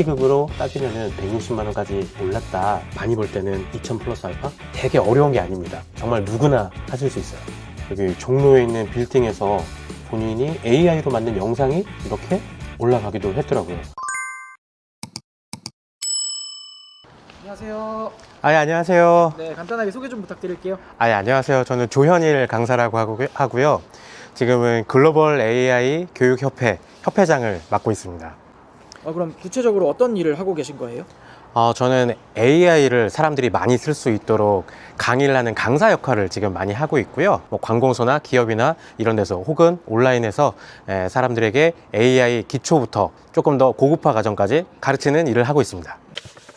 시급으로 따지면은 160만 원까지 올랐다. 많이 벌 때는 2,000 플러스 알파? 되게 어려운 게 아닙니다. 정말 누구나 하실 수 있어요. 여기 종로에 있는 빌딩에서 본인이 AI로 만든 영상이 이렇게 올라가기도 했더라고요. 안녕하세요. 아, 예, 안녕하세요. 네, 간단하게 소개 좀 부탁드릴게요. 아, 예, 안녕하세요. 저는 조현일 강사라고 하고, 하고요. 지금은 글로벌 AI 교육협회 협회장을 맡고 있습니다. 어, 그럼 구체적으로 어떤 일을 하고 계신 거예요? 어, 저는 AI를 사람들이 많이 쓸 수 있도록 강의를 하는 강사 역할을 지금 많이 하고 있고요. 뭐 관공서나 기업이나 이런 데서 혹은 온라인에서 에, 사람들에게 AI 기초부터 조금 더 고급화 과정까지 가르치는 일을 하고 있습니다.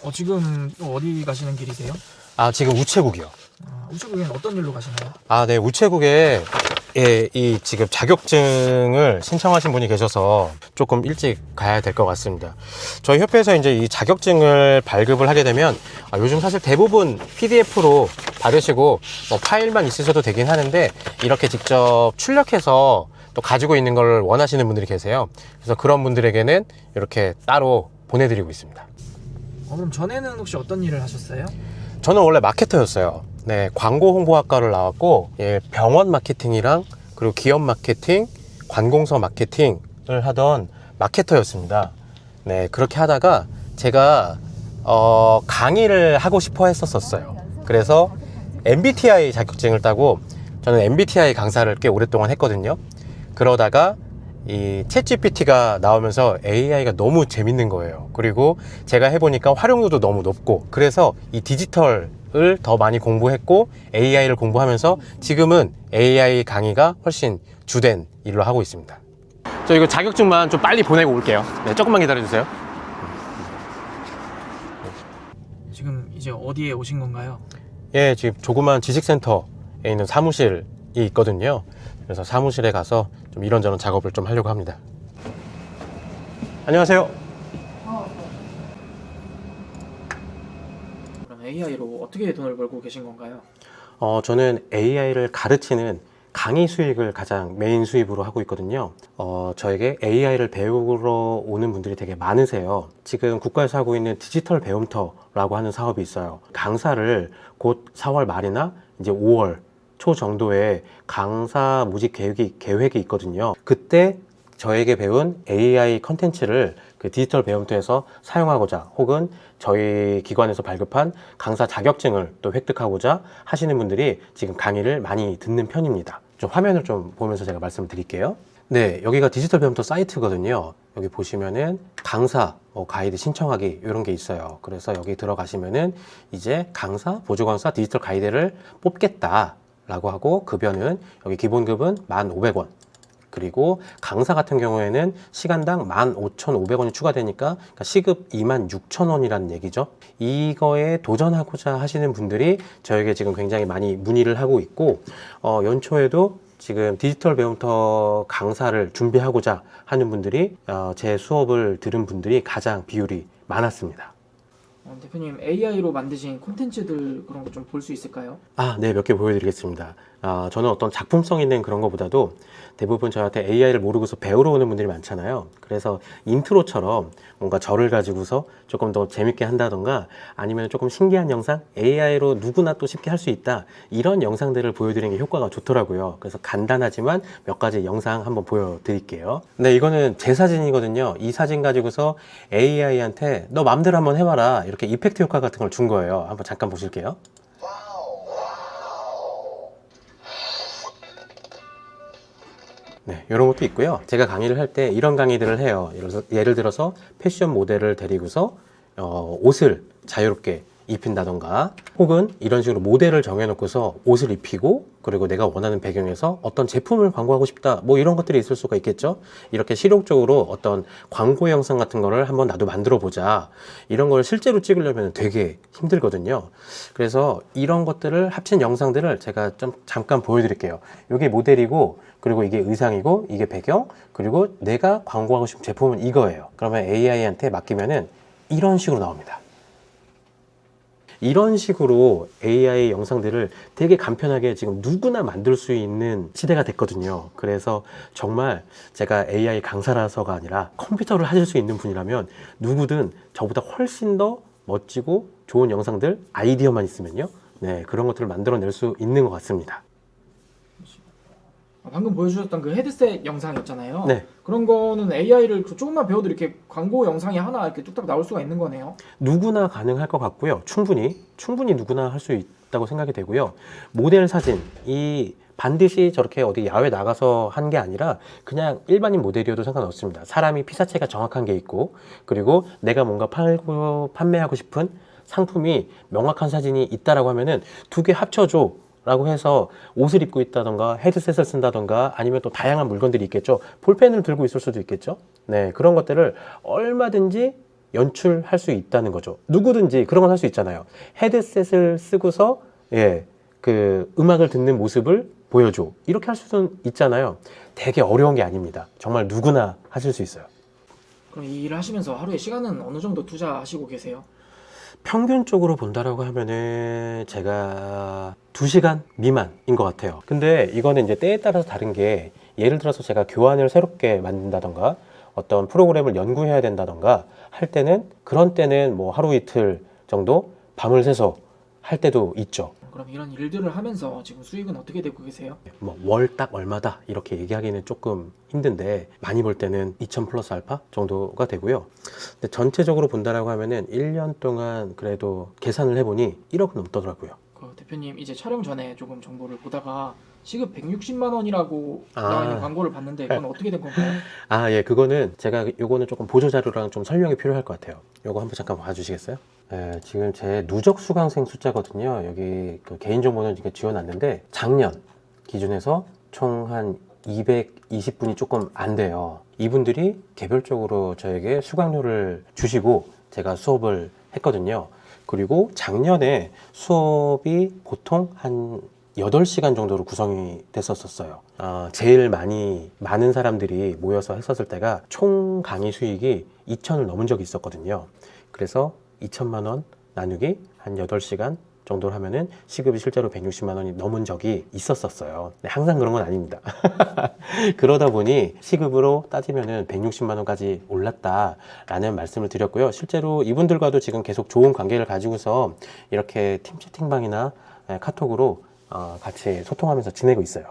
어, 지금 어디 가시는 길이세요? 아, 지금 우체국이요. 어, 우체국에는 어떤 일로 가시나요? 아, 네. 우체국에 예, 이 지금 자격증을 신청하신 분이 계셔서 조금 일찍 가야 될 것 같습니다. 저희 협회에서 이제 이 자격증을 발급을 하게 되면 아, 요즘 사실 대부분 PDF로 받으시고 뭐 파일만 있으셔도 되긴 하는데 이렇게 직접 출력해서 또 가지고 있는 걸 원하시는 분들이 계세요. 그래서 그런 분들에게는 이렇게 따로 보내드리고 있습니다. 어, 그럼 전에는 혹시 어떤 일을 하셨어요? 저는 원래 마케터였어요. 네, 광고 홍보학과를 나왔고, 예, 병원 마케팅이랑 그리고 기업 마케팅, 관공서 마케팅을 하던 마케터였습니다. 네, 그렇게 하다가 제가 어, 강의를 하고 싶어 했었었어요. 그래서 MBTI 자격증을 따고 저는 MBTI 강사를 꽤 오랫동안 했거든요. 그러다가 이 챗GPT가 나오면서 AI가 너무 재밌는 거예요. 그리고 제가 해보니까 활용도도 너무 높고 그래서 이 디지털을 더 많이 공부했고 AI를 공부하면서 지금은 AI 강의가 훨씬 주된 일로 하고 있습니다. 저 이거 자격증만 좀 빨리 보내고 올게요. 네, 조금만 기다려주세요. 지금 이제 어디에 오신 건가요? 예, 지금 조그만 지식센터에 있는 사무실이 있거든요. 그래서 사무실에 가서 좀 이런저런 작업을 좀 하려고 합니다. 안녕하세요. 그럼 AI로 어떻게 돈을 벌고 계신 건가요? 어, 저는 AI를 가르치는 강의 수익을 가장 메인 수입으로 하고 있거든요. 어, 저에게 AI를 배우러 오는 분들이 되게 많으세요. 지금 국가에서 하고 있는 디지털 배움터라고 하는 사업이 있어요. 강사를 곧 4월 말이나 이제 5월 초 정도에 강사 모집 계획이, 계획이 있거든요. 그때 저에게 배운 AI 컨텐츠를 그 디지털 배움터에서 사용하고자 혹은 저희 기관에서 발급한 강사 자격증을 또 획득하고자 하시는 분들이 지금 강의를 많이 듣는 편입니다. 좀 화면을 좀 보면서 제가 말씀을 드릴게요. 네, 여기가 디지털 배움터 사이트거든요. 여기 보시면은 강사 뭐 가이드 신청하기 이런 게 있어요. 그래서 여기 들어가시면은 이제 강사 보조 강사 디지털 가이드를 뽑겠다 라고 하고 급여는 여기 기본급은 1,500원. 그리고 강사 같은 경우에는 시간당 15,500원이 추가되니까 그러니까 시급 26,000원이라는 얘기죠. 이거에 도전하고자 하시는 분들이 저에게 지금 굉장히 많이 문의를 하고 있고 어, 연초에도 지금 디지털 배움터 강사를 준비하고자 하는 분들이 어, 제 수업을 들은 분들이 가장 비율이 많았습니다. 어, 대표님 AI로 만드신 콘텐츠들 그런 거 좀 볼 수 있을까요? 아, 네, 몇 개 보여드리겠습니다. 아, 저는 어떤 작품성 있는 그런 것보다도 대부분 저한테 AI를 모르고서 배우러 오는 분들이 많잖아요. 그래서 인트로처럼 뭔가 저를 가지고서 조금 더 재밌게 한다던가 아니면 조금 신기한 영상, AI로 누구나 또 쉽게 할 수 있다. 이런 영상들을 보여드리는 게 효과가 좋더라고요. 그래서 간단하지만 몇 가지 영상 한번 보여드릴게요. 네, 이거는 제 사진이거든요. 이 사진 가지고서 AI한테 너 맘대로 한번 해봐라. 이렇게 이펙트 효과 같은 걸 준 거예요. 한번 잠깐 보실게요. 네, 이런 것도 있고요. 제가 강의를 할 때 이런 강의들을 해요. 예를 들어서 패션 모델을 데리고서 어, 옷을 자유롭게 입힌다던가 혹은 이런 식으로 모델을 정해놓고서 옷을 입히고 그리고 내가 원하는 배경에서 어떤 제품을 광고하고 싶다 뭐 이런 것들이 있을 수가 있겠죠. 이렇게 실용적으로 어떤 광고 영상 같은 거를 한번 나도 만들어 보자. 이런 걸 실제로 찍으려면 되게 힘들거든요. 그래서 이런 것들을 합친 영상들을 제가 좀 잠깐 보여드릴게요. 이게 모델이고 그리고 이게 의상이고 이게 배경 그리고 내가 광고하고 싶은 제품은 이거예요. 그러면 AI한테 맡기면은 이런 식으로 나옵니다 이런 식으로 AI 영상들을 되게 간편하게 지금 누구나 만들 수 있는 시대가 됐거든요. 그래서 정말 제가 AI 강사라서가 아니라 컴퓨터를 하실 수 있는 분이라면 누구든 저보다 훨씬 더 멋지고 좋은 영상들 아이디어만 있으면요. 네, 그런 것들을 만들어낼 수 있는 것 같습니다. 아, 방금 보여주셨던 그 헤드셋 영상이었잖아요. 네. 그런 거는 AI를 조금만 배워도 이렇게 광고 영상이 하나 이렇게 뚝딱 나올 수가 있는 거네요. 누구나 가능할 것 같고요. 충분히 충분히 누구나 할 수 있다고 생각이 되고요. 모델 사진 이 반드시 저렇게 어디 야외 나가서 한 게 아니라 그냥 일반인 모델이어도 상관없습니다. 사람이 피사체가 정확한 게 있고 그리고 내가 뭔가 팔고 판매하고 싶은 상품이 명확한 사진이 있다라고 하면은 두 개 합쳐줘. 라고 해서 옷을 입고 있다던가 헤드셋을 쓴다던가 아니면 또 다양한 물건들이 있겠죠. 볼펜을 들고 있을 수도 있겠죠. 네, 그런 것들을 얼마든지 연출할 수 있다는 거죠. 누구든지 그런 건할수 있잖아요. 헤드셋을 쓰고서 예, 그 음악을 듣는 모습을 보여줘. 이렇게 할 수는 있잖아요. 되게 어려운 게 아닙니다. 정말 누구나 하실 수 있어요. 그럼 이 일을 하시면서 하루에 시간은 어느 정도 투자하시고 계세요? 평균적으로 본다라고 하면은 제가 2시간 미만인 것 같아요. 근데 이거는 이제 때에 따라서 다른 게 예를 들어서 제가 교환을 새롭게 만든다던가 어떤 프로그램을 연구해야 된다던가 할 때는 그런 때는 뭐 하루 이틀 정도 밤을 새서 할 때도 있죠. 그럼 이런 일들을 하면서 지금 수익은 어떻게 되고 계세요? 뭐 월 딱 얼마다 이렇게 얘기하기는 조금 힘든데 많이 벌 때는 2천 플러스 알파 정도가 되고요. 근데 전체적으로 본다라고 하면은 1년 동안 그래도 계산을 해보니 1억 넘더라고요. 그 대표님 이제 촬영 전에 조금 정보를 보다가 시급 160만 원이라고 아. 나와 있는 광고를 봤는데 그건 어떻게 된 건가요? 아, 예, 그거는 제가 요거는 조금 보조 자료랑 좀 설명이 필요할 것 같아요. 요거 한번 잠깐 봐주시겠어요? 예, 지금 제 누적 수강생 숫자거든요. 여기 그 개인정보는 이렇게 지워놨는데 작년 기준에서 총 한 220분이 조금 안 돼요. 이분들이 개별적으로 저에게 수강료를 주시고 제가 수업을 했거든요. 그리고 작년에 수업이 보통 한 8시간 정도로 구성이 됐었었어요. 아, 제일 많이 많은 사람들이 모여서 했었을 때가 총 강의 수익이 2천을 넘은 적이 있었거든요. 그래서 2천만 원 나누기 한 8시간 정도를 하면은 시급이 실제로 160만 원이 넘은 적이 있었었어요. 네, 항상 그런 건 아닙니다. 그러다 보니 시급으로 따지면은 160만 원까지 올랐다라는 말씀을 드렸고요. 실제로 이분들과도 지금 계속 좋은 관계를 가지고서 이렇게 팀 채팅방이나 예, 카톡으로 어, 같이 소통하면서 지내고 있어요.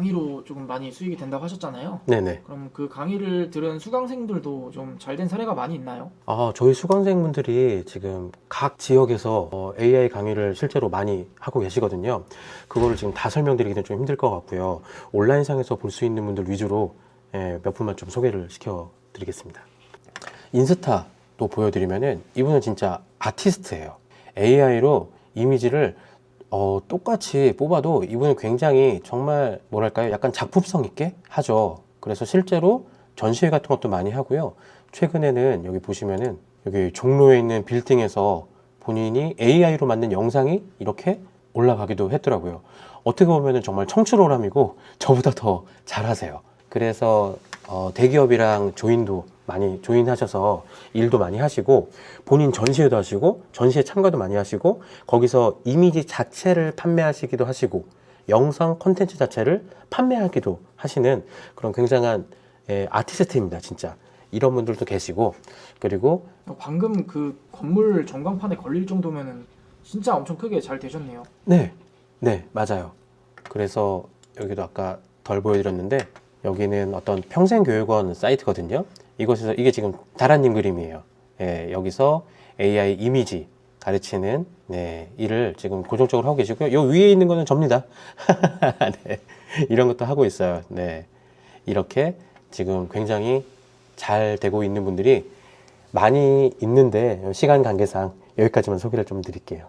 강의로 조금 많이 수익이 된다고 하셨잖아요. 네네. 그럼 그 강의를 들은 수강생들도 좀 잘 된 사례가 많이 있나요? 아, 저희 수강생분들이 지금 각 지역에서 어, AI 강의를 실제로 많이 하고 계시거든요. 그거를 지금 다 설명드리기는 좀 힘들 것 같고요. 온라인상에서 볼 수 있는 분들 위주로 예, 몇 분만 좀 소개를 시켜드리겠습니다. 인스타도 보여드리면은 이분은 진짜 아티스트예요. AI로 이미지를 어, 똑같이 뽑아도 이분은 굉장히 정말 뭐랄까요? 약간 작품성 있게 하죠. 그래서 실제로 전시회 같은 것도 많이 하고요. 최근에는 여기 보시면은 여기 종로에 있는 빌딩에서 본인이 AI로 만든 영상이 이렇게 올라가기도 했더라고요. 어떻게 보면은 정말 청출오람이고 저보다 더 잘하세요. 그래서 어, 대기업이랑 조인도 많이 조인하셔서 일도 많이 하시고 본인 전시회도 하시고 전시회 참가도 많이 하시고 거기서 이미지 자체를 판매하시기도 하시고 영상 콘텐츠 자체를 판매하기도 하시는 그런 굉장한 예, 아티스트입니다 진짜 이런 분들도 계시고 그리고 어, 방금 그 건물 전광판에 걸릴 정도면은 진짜 엄청 크게 잘 되셨네요. 네, 네, 맞아요. 그래서 여기도 아까 덜 보여드렸는데 여기는 어떤 평생교육원 사이트거든요. 이곳에서 이게 지금 다라님 그림이에요. 예, 여기서 AI 이미지 가르치는 네, 일을 지금 고정적으로 하고 계시고요. 요 위에 있는 거는 접니다. 네, 이런 것도 하고 있어요. 네, 이렇게 지금 굉장히 잘 되고 있는 분들이 많이 있는데 시간 관계상 여기까지만 소개를 좀 드릴게요.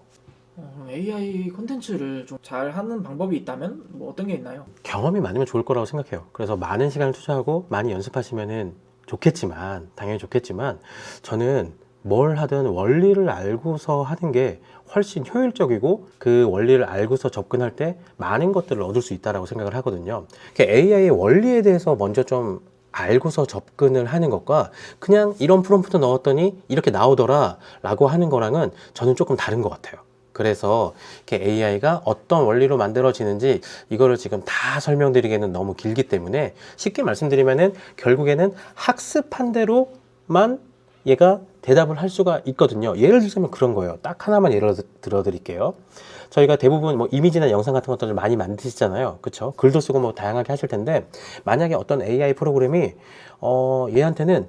AI 콘텐츠를 좀 잘 하는 방법이 있다면 뭐 어떤 게 있나요? 경험이 많으면 좋을 거라고 생각해요. 그래서 많은 시간을 투자하고 많이 연습하시면은 좋겠지만, 당연히 좋겠지만, 저는 뭘 하든 원리를 알고서 하는 게 훨씬 효율적이고 그 원리를 알고서 접근할 때 많은 것들을 얻을 수 있다라고 생각을 하거든요. AI의 원리에 대해서 먼저 좀 알고서 접근을 하는 것과 그냥 이런 프롬프트 넣었더니 이렇게 나오더라 라고 하는 거랑은 저는 조금 다른 것 같아요. 그래서 이렇게 AI가 어떤 원리로 만들어지는지 이거를 지금 다 설명드리기에는 너무 길기 때문에 쉽게 말씀드리면은 결국에는 학습한 대로만 얘가 대답을 할 수가 있거든요. 예를 들자면 그런 거예요. 딱 하나만 예를 들어 드릴게요. 저희가 대부분 뭐 이미지나 영상 같은 것들을 많이 만드시잖아요. 그쵸? 글도 쓰고 뭐 다양하게 하실 텐데 만약에 어떤 AI 프로그램이 어, 얘한테는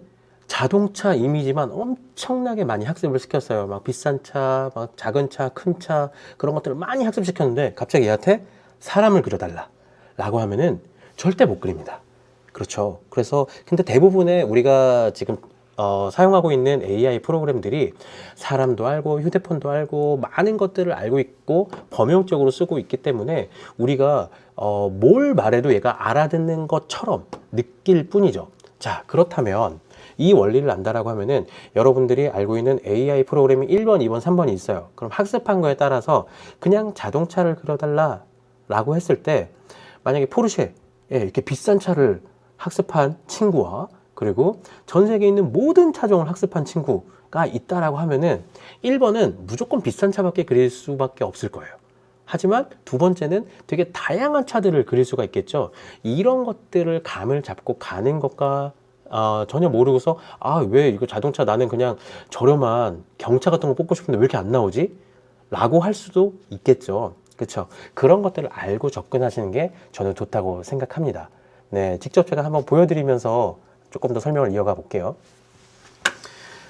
자동차 이미지만 엄청나게 많이 학습을 시켰어요. 막 비싼 차, 막 작은 차, 큰 차, 그런 것들을 많이 학습시켰는데 갑자기 얘한테 사람을 그려달라. 라고 하면은 절대 못 그립니다. 그렇죠. 그래서 근데 대부분의 우리가 지금 어, 사용하고 있는 AI 프로그램들이 사람도 알고 휴대폰도 알고 많은 것들을 알고 있고 범용적으로 쓰고 있기 때문에 우리가 어, 뭘 말해도 얘가 알아듣는 것처럼 느낄 뿐이죠. 자, 그렇다면 이 원리를 안다라고 하면은 여러분들이 알고 있는 AI 프로그램이 1번, 2번, 3번이 있어요. 그럼 학습한 거에 따라서 그냥 자동차를 그려달라 라고 했을 때 만약에 포르쉐, 예, 이렇게 비싼 차를 학습한 친구와 그리고 전 세계에 있는 모든 차종을 학습한 친구가 있다라고 하면은 1번은 무조건 비싼 차밖에 그릴 수밖에 없을 거예요. 하지만 두 번째는 되게 다양한 차들을 그릴 수가 있겠죠. 이런 것들을 감을 잡고 가는 것과 어, 전혀 모르고서 아 왜 이거 자동차 나는 그냥 저렴한 경차 같은 거 뽑고 싶은데 왜 이렇게 안 나오지? 라고 할 수도 있겠죠. 그렇죠. 그런 것들을 알고 접근하시는 게 저는 좋다고 생각합니다. 네, 직접 제가 한번 보여드리면서 조금 더 설명을 이어가 볼게요.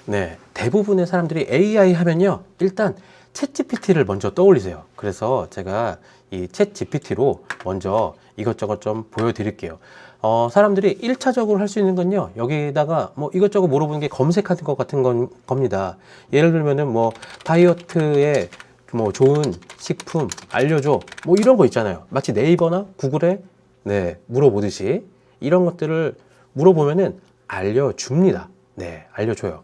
네, 대부분의 사람들이 AI 하면요, 일단 챗 GPT를 먼저 떠올리세요. 그래서 제가 이챗 GPT로 먼저 이것저것 좀 보여드릴게요. 어, 사람들이 1차적으로 할 수 있는 건요, 여기다가 뭐 이것저것 물어보는 게 검색하는 것 같은 건, 겁니다. 예를 들면은 뭐 다이어트에 뭐 좋은 식품 알려줘. 뭐 이런 거 있잖아요. 마치 네이버나 구글에 네, 물어보듯이 이런 것들을 물어보면은 알려줍니다. 네, 알려줘요.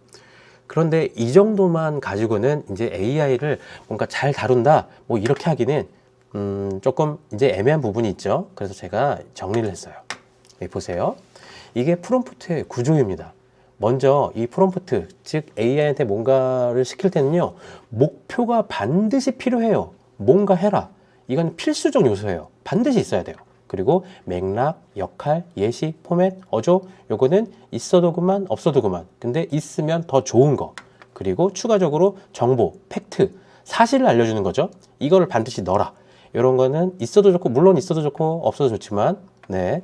그런데 이 정도만 가지고는 이제 AI를 뭔가 잘 다룬다, 뭐 이렇게 하기는 음, 조금 이제 애매한 부분이 있죠. 그래서 제가 정리를 했어요. 여기 보세요. 이게 프롬프트의 구조입니다. 먼저 이 프롬프트, 즉 AI한테 뭔가를 시킬 때는요, 목표가 반드시 필요해요. 뭔가 해라. 이건 필수적 요소예요. 반드시 있어야 돼요. 그리고 맥락, 역할, 예시, 포맷, 어조 요거는 있어도 그만 없어도 그만. 근데 있으면 더 좋은 거. 그리고 추가적으로 정보, 팩트, 사실을 알려주는 거죠. 이거를 반드시 넣어라. 이런 거는 있어도 좋고 물론 있어도 좋고 없어도 좋지만 네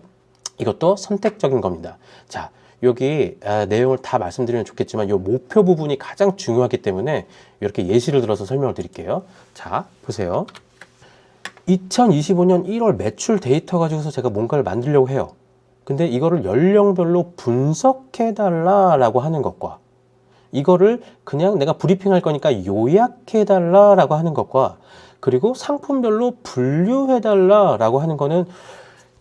이것도 선택적인 겁니다. 자 여기 아, 내용을 다 말씀드리면 좋겠지만 이 목표 부분이 가장 중요하기 때문에 이렇게 예시를 들어서 설명을 드릴게요. 자 보세요. 2025년 1월 매출 데이터 가지고서 제가 뭔가를 만들려고 해요. 근데 이거를 연령별로 분석해 달라라고 하는 것과 이거를 그냥 내가 브리핑 할 거니까 요약해 달라라고 하는 것과 그리고 상품별로 분류해 달라라고 하는 거는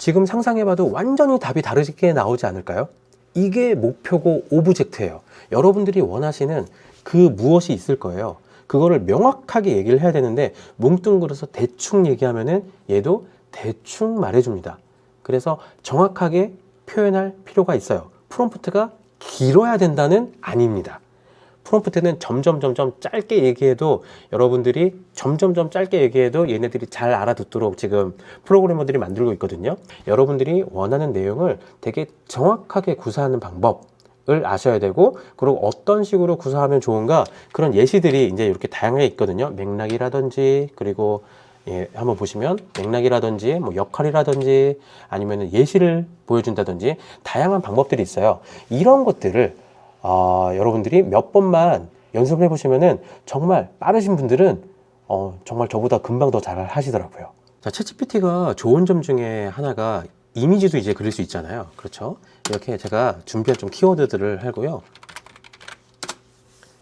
지금 상상해 봐도 완전히 답이 다르게 나오지 않을까요? 이게 목표고 오브젝트예요. 여러분들이 원하시는 그 무엇이 있을 거예요. 그거를 명확하게 얘기를 해야 되는데 뭉뚱그려서 대충 얘기하면은 얘도 대충 말해줍니다. 그래서 정확하게 표현할 필요가 있어요. 프롬프트가 길어야 된다는 아닙니다. 프롬프트는 점점 점점 짧게 얘기해도 여러분들이 점점 점 짧게 얘기해도 얘네들이 잘 알아듣도록 지금 프로그래머들이 만들고 있거든요. 여러분들이 원하는 내용을 되게 정확하게 구사하는 방법 을 아셔야 되고 그리고 어떤 식으로 구사하면 좋은가 그런 예시들이 이제 이렇게 다양하게 있거든요. 맥락이라든지 그리고 예, 한번 보시면 맥락이라든지 뭐 역할이라든지 아니면 예시를 보여준다든지 다양한 방법들이 있어요. 이런 것들을 어, 여러분들이 몇 번만 연습을 해보시면은 정말 빠르신 분들은 어, 정말 저보다 금방 더 잘 하시더라고요. 자, 챗GPT가 좋은 점 중에 하나가 이미지도 이제 그릴 수 있잖아요. 그렇죠? 이렇게 제가 준비한 좀 키워드들을 하고요.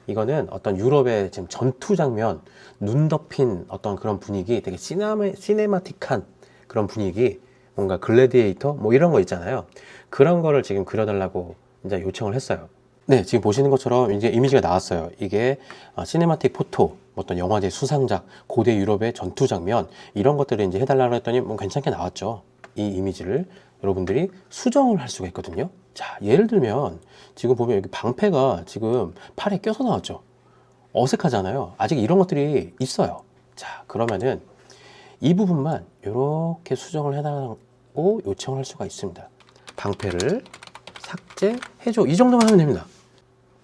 이거는 어떤 유럽의 지금 전투 장면, 눈 덮인 어떤 그런 분위기, 되게 시네마, 시네마틱한 그런 분위기, 뭔가 글래디에이터, 뭐 이런 거 있잖아요. 그런 거를 지금 그려달라고 이제 요청을 했어요. 네, 지금 보시는 것처럼 이제 이미지가 나왔어요. 이게 어, 시네마틱 포토, 어떤 영화제 수상작, 고대 유럽의 전투 장면 이런 것들을 이제 해달라고 했더니 뭐 괜찮게 나왔죠. 이 이미지를 여러분들이 수정을 할 수가 있거든요. 자, 예를 들면 지금 보면 여기 방패가 지금 팔에 껴서 나왔죠. 어색하잖아요. 아직 이런 것들이 있어요. 자, 그러면은 이 부분만 이렇게 수정을 해달라고 요청을 할 수가 있습니다. 방패를 삭제해줘. 이 정도만 하면 됩니다.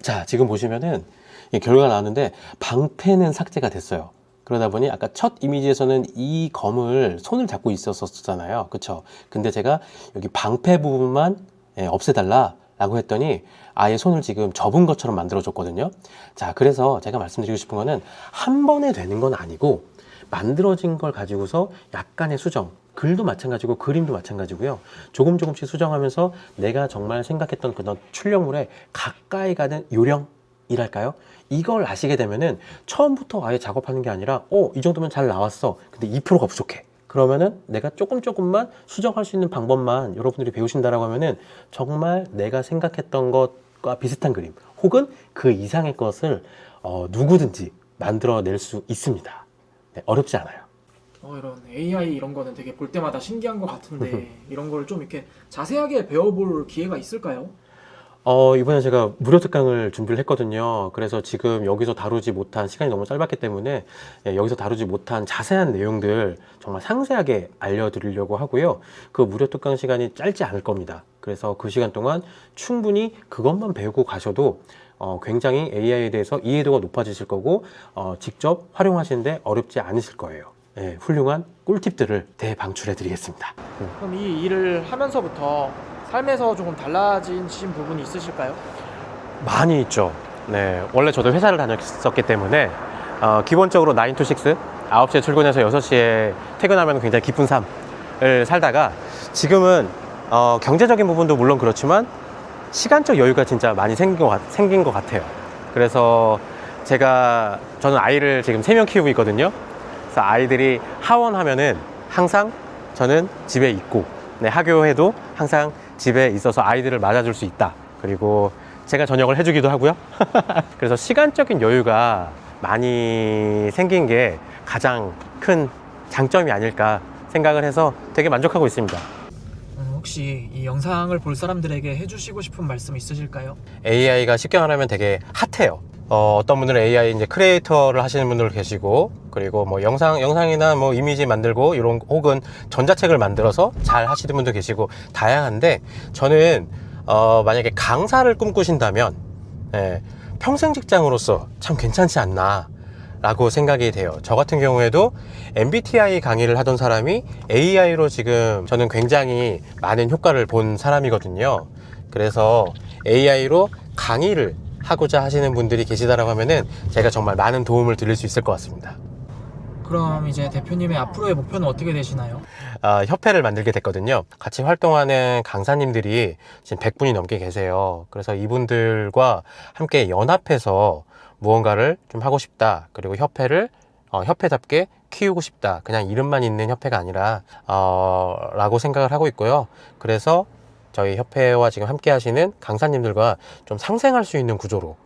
자, 지금 보시면은 이 결과가 나왔는데 방패는 삭제가 됐어요. 그러다 보니 아까 첫 이미지에서는 이 검을 손을 잡고 있었었잖아요. 그쵸? 근데 제가 여기 방패 부분만 예, 없애달라 라고 했더니 아예 손을 지금 접은 것처럼 만들어 줬거든요. 자, 그래서 제가 말씀드리고 싶은 거는 한 번에 되는 건 아니고 만들어진 걸 가지고서 약간의 수정, 글도 마찬가지고 그림도 마찬가지고요. 조금 조금씩 수정하면서 내가 정말 생각했던 그런 출력물에 가까이 가는 요령 이랄까요? 이걸 아시게 되면은 처음부터 아예 작업하는 게 아니라 어, 이 정도면 잘 나왔어. 근데 2%가 부족해. 그러면은 내가 조금 조금만 수정할 수 있는 방법만 여러분들이 배우신다라고 하면은 정말 내가 생각했던 것과 비슷한 그림 혹은 그 이상의 것을 어, 누구든지 만들어낼 수 있습니다. 네, 어렵지 않아요. 어, 이런 AI 이런 거는 되게 볼 때마다 신기한 것 같은데 이런 걸 좀 이렇게 자세하게 배워볼 기회가 있을까요? 어, 이번에 제가 무료 특강을 준비를 했거든요. 그래서 지금 여기서 다루지 못한 시간이 너무 짧았기 때문에 예, 여기서 다루지 못한 자세한 내용들 정말 상세하게 알려드리려고 하고요. 그 무료 특강 시간이 짧지 않을 겁니다. 그래서 그 시간 동안 충분히 그것만 배우고 가셔도 어, 굉장히 AI에 대해서 이해도가 높아지실 거고 어, 직접 활용하시는데 어렵지 않으실 거예요. 예, 훌륭한 꿀팁들을 대방출해 드리겠습니다. 그럼 이 일을 하면서부터 삶에서 조금 달라진 부분이 있으실까요? 많이 있죠. 네. 원래 저도 회사를 다녔었기 때문에, 어, 기본적으로 9 to 6, 9시에 출근해서 6시에 퇴근하면 굉장히 기쁜 삶을 살다가 지금은 어, 경제적인 부분도 물론 그렇지만 시간적 여유가 진짜 많이 생긴 것, 같- 생긴 것 같아요. 그래서 제가, 저는 아이를 지금 3명 키우고 있거든요. 그래서 아이들이 하원하면은 항상 저는 집에 있고, 네, 하교해도 항상 집에 있어서 아이들을 맞아줄 수 있다. 그리고 제가 저녁을 해주기도 하고요. 그래서 시간적인 여유가 많이 생긴 게 가장 큰 장점이 아닐까 생각을 해서 되게 만족하고 있습니다. 음, 혹시 이 영상을 볼 사람들에게 해주시고 싶은 말씀 있으실까요? AI가 쉽게 말하면 되게 핫해요. 어, 떤 분들은 AI 이제 크리에이터를 하시는 분들 계시고, 그리고 뭐 영상, 영상이나 뭐 이미지 만들고, 이런, 혹은 전자책을 만들어서 잘 하시는 분도 계시고, 다양한데, 저는, 어, 만약에 강사를 꿈꾸신다면, 예, 평생 직장으로서 참 괜찮지 않나. 라고 생각이 돼요. 저 같은 경우에도 MBTI 강의를 하던 사람이 AI로 지금 저는 굉장히 많은 효과를 본 사람이거든요. 그래서 AI로 강의를 하고자 하시는 분들이 계시다라고 하면은 제가 정말 많은 도움을 드릴 수 있을 것 같습니다. 그럼 이제 대표님의 앞으로의 목표는 어떻게 되시나요? 아, 협회를 만들게 됐거든요. 같이 활동하는 강사님들이 지금 100분이 넘게 계세요. 그래서 이분들과 함께 연합해서 무언가를 좀 하고 싶다. 그리고 협회를 어, 협회답게 키우고 싶다. 그냥 이름만 있는 협회가 아니라 어, 라고 생각을 하고 있고요. 그래서 저희 협회와 지금 함께 하시는 강사님들과 좀 상생할 수 있는 구조로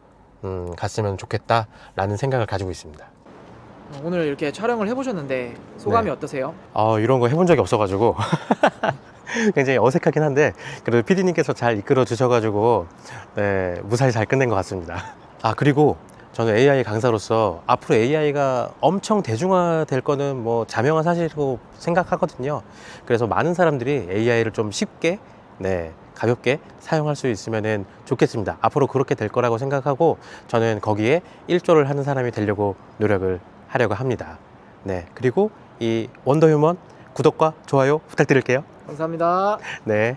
음, 갔으면 좋겠다라는 생각을 가지고 있습니다. 어, 오늘 이렇게 촬영을 해보셨는데 소감이 네. 어떠세요? 어, 이런 거 해본 적이 없어가지고 굉장히 어색하긴 한데 그래도 PD님께서 잘 이끌어 주셔가지고 네, 무사히 잘 끝낸 것 같습니다. 아 그리고 저는 AI 강사로서 앞으로 AI가 엄청 대중화될 거는 뭐 자명한 사실이라고 생각하거든요. 그래서 많은 사람들이 AI를 좀 쉽게 네, 가볍게 사용할 수 있으면 좋겠습니다. 앞으로 그렇게 될 거라고 생각하고 저는 거기에 일조를 하는 사람이 되려고 노력을 하려고 합니다. 네, 그리고 이 원더휴먼 구독과 좋아요 부탁드릴게요. 감사합니다. 네.